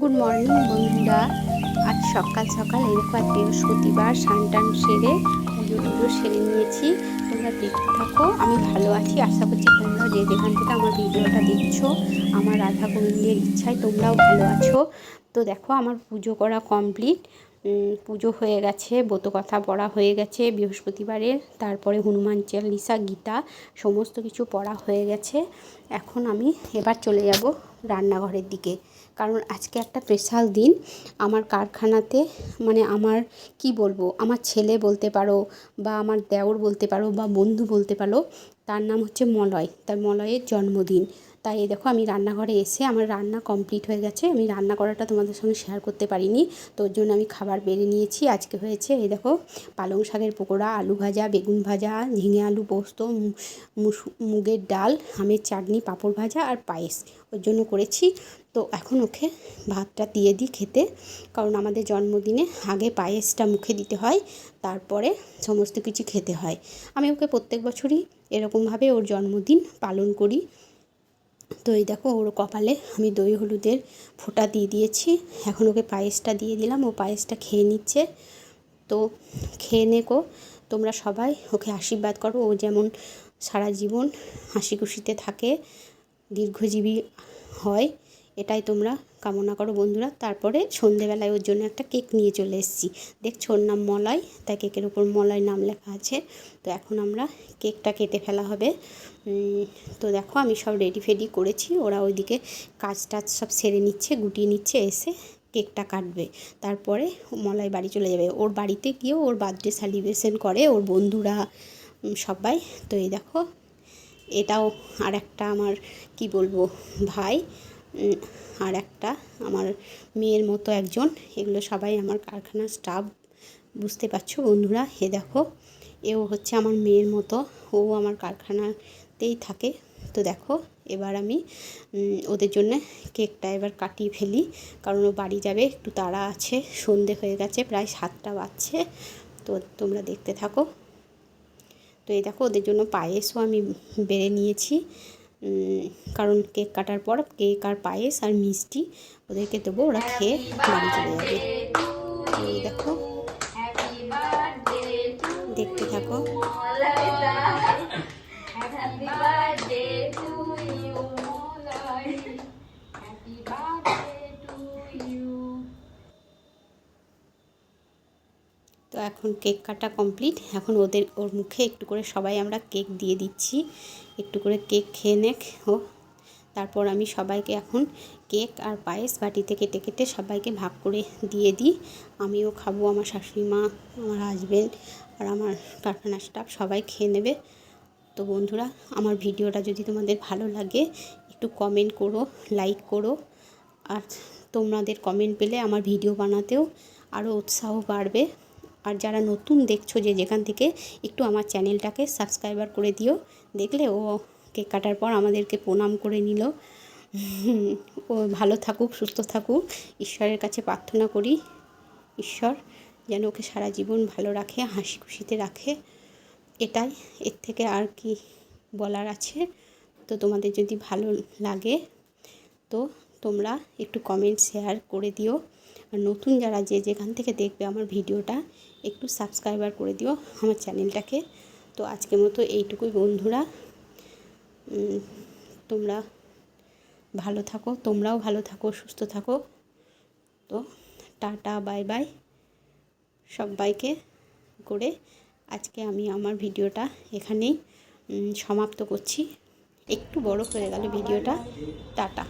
Good morning বন্ধুরা। আজ সকাল সকাল এরকম আর বৃহস্পতিবার স্নান টান সেরে পুজো সেরে নিয়েছি। তোমরা দেখতে থাকো, আমি ভালো আছি। আশা করছি তোমরা যে যেখান থেকে আমার ভিডিওটা দেখছ, আমার রাধা গোবিন্দের ইচ্ছায় তোমরাও ভালো আছো। তো দেখো, আমার পুজো করা কমপ্লিট। পুজো হয়ে গেছে কথা পড়া হয়ে গেছে বৃহস্পতিবারের তারপরে হনুমান চালিসা, গীতা, সমস্ত কিছু পড়া হয়ে গেছে। এখন আমি এবার চলে যাব রান্নাঘরের দিকে। কারণ আজকে একটা স্পেশাল দিন। আমার কারখানাতে মানে আমার, কি বলব, আমার ছেলে বলতে পারো বা আমার দেওর বলতে পারো বা বন্ধু বলতে পারো তার নাম হচ্ছে মলয়। তার মলয়ের জন্মদিন। তাই দেখো আমি রান্নাঘরে এসে আমার রান্না কমপ্লিট হয়ে গেছে। আমি রান্না করাটা তোমাদের সঙ্গে শেয়ার করতে পারিনি। তো ওর জন্য আমি খাবার বেড়ে নিয়েছি। আজকে হয়েছে এই দেখো পালং শাকের পকোড়া, আলু ভাজা, বেগুন ভাজা, ঝিঙে আলু পোস্ত মুগের ডাল, আমের চাটনি, পাঁপড় ভাজা আর পায়েস ওর জন্য করেছি। তো এখন ওকে ভাতটা দিয়ে দিই খেতে। কারণ আমাদের জন্মদিনে আগে পায়েসটা মুখে দিতে হয়, তারপরে সমস্ত কিছু খেতে হয়। আমি ওকে প্রত্যেক বছরই এরকমভাবে ওর জন্মদিন পালন করি। তো এই দেখো ওর কপালে আমি দই হলুদের ফোঁটা দিয়ে দিয়েছি। এখন ওকে পায়েসটা দিয়ে দিলাম। ও পায়েসটা খেয়ে নিচ্ছে। তো খেয়ে নেকো। তোমরা সবাই ওকে আশীর্বাদ করো। ও যেমন সারা জীবন হাসি খুশিতে থাকে, দীর্ঘজীবী হয়। এটাই তোমরা কামনা করো বন্ধুরা। তারপরে সন্ধেবেলায় ওর জন্য একটা কেক নিয়ে চলে এসেছি। দেখছ, ওর নাম মলাই তাই কেকের ওপর মলাই নাম লেখা আছে। তো এখন আমরা কেকটা কেটে ফেলা হবে। তো দেখো, আমি সব রেডি ফেডি করেছি। ওরা ওইদিকে কাজ টাজ সব সেরে নিচ্ছে, গুটিয়ে নিচ্ছে, এসে কেকটা কাটবে। তারপরে মলয় বাড়ি চলে যাবে। ওর বাড়িতে গিয়েও ওর বার্থডে সেলিব্রেশন করে, ওর বন্ধুরা সবাই। তো এই দেখো, এটাও আর একটা আমার, কি বলব, ভাই। আর একটা আমার মেয়ের মতো একজন। এগুলো সবাই আমার কারখানার স্টাফ। বুঝতে পারছ বন্ধুরা? হে দেখো, এও হচ্ছে আমার মেয়ের মতো। ও আমার কারখানাতেই থাকে। তো দেখো, এবার আমি ওদের জন্য কেকটা এবার কাটিয়ে ফেলি। কারণ ও বাড়ি যাবে, একটু তাড়া আছে। সন্ধে হয়ে গেছে, প্রায় সাতটা বাজছে। তো তোমরা দেখতে থাকো। তো এই দেখো, ওদের জন্য পায়েসও আমি বেড়ে নিয়েছি। কারণ কেক কাটার পর কেক আর পায়েস আর মিষ্টি ওদেরকে দেবো, ওরা খেয়ে বাড়ি চলে যাবে। দেখো। দেখতে থাকো। এখন কেক কাটা কমপ্লিট। এখন ওদের, ওর মুখে একটু করে সবাই আমরা কেক দিয়ে দিচ্ছি। একটু করে কেক খেয়ে নেক, ও। তারপর আমি সবাইকে এখন কেক আর পায়েস বাটিতে কেটে কেটে সবাইকে ভাগ করে দিয়ে দিই। আমিও খাব, আমার শাশুড়ি মা, আমার হাজব্যান্ড আর আমার কারখানার স্টাফ সবাই খেয়ে নেবে। তো বন্ধুরা, আমার ভিডিওটা যদি তোমাদের ভালো লাগে, একটু কমেন্ট করো লাইক করো। আর তোমাদের কমেন্ট পেলে আমার ভিডিও বানাতেও আরও উৎসাহ বাড়বে। আর যারা নতুন দেখছ যে যেখান থেকে, একটু আমার চ্যানেলটাকে সাবস্ক্রাইবার করে দিও। দেখলে ও কেক কাটার পর আমাদেরকে প্রণাম করে নিল। ও ভালো থাকুক, সুস্থ থাকুক। ঈশ্বরের কাছে প্রার্থনা করি, ঈশ্বর যেন ওকে সারা জীবন ভালো রাখে, হাসি খুশিতে রাখে। এটাই, এর থেকে আর কি বলার আছে। তো তোমাদের যদি ভালো লাগে, তো তোমরা একটু কমেন্ট শেয়ার করে দিও। আর নতুন যারা যে যেখান থেকে দেখবে আমার ভিডিওটা, একটু সাবস্ক্রাইবার করে দিও আমার চ্যানেলটাকে তো আজকের মতো এইটুকুই বন্ধুরা। তোমরা ভালো থাকো, তোমরাও ভালো থাকো, সুস্থ থাকো। তো টাটা বাই বাই সবাইকে করে আজকে আমি আমার ভিডিওটা এখানেই সমাপ্ত করছি। একটু বড় হয়ে গেল ভিডিওটা। টাটা।